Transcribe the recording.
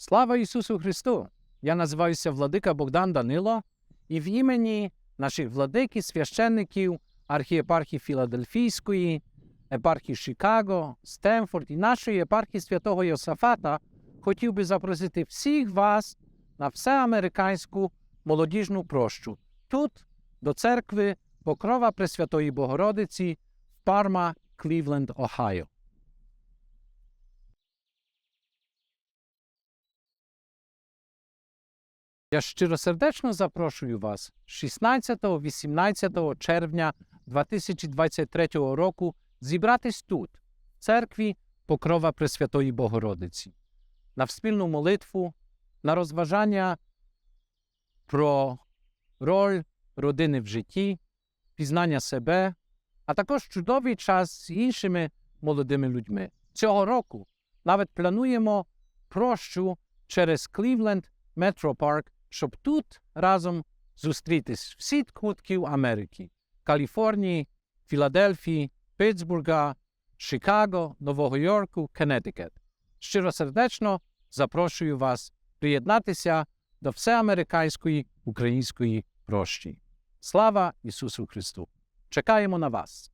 Слава Ісусу Христу! Я називаюся Владика Богдан Данило, і в імені наших владики, священників архієпархії Філадельфійської, епархії Чикаго, Стемфорд і нашої епархії святого Йосафата хотів би запросити всіх вас на всеамериканську молодіжну прощу тут, до церкви Покрова Пресвятої Богородиці в Парма, Клівленд, Ohio. Я щиросердечно запрошую вас 16-18 червня 2023 року зібратись тут, в церкві Покрова Пресвятої Богородиці, на спільну молитву, на розважання про роль родини в житті, пізнання себе, а також чудовий час з іншими молодими людьми. Цього року навіть плануємо прощу через Клівленд Метропарк, щоб тут разом зустрітись всі кутків Америки, Каліфорнії, Філадельфії, Питтсбурга, Чикаго, Нового Йорку, Коннектикет. Щиросердечно запрошую вас приєднатися до всеамериканської української прощі. Слава Ісусу Христу! Чекаємо на вас!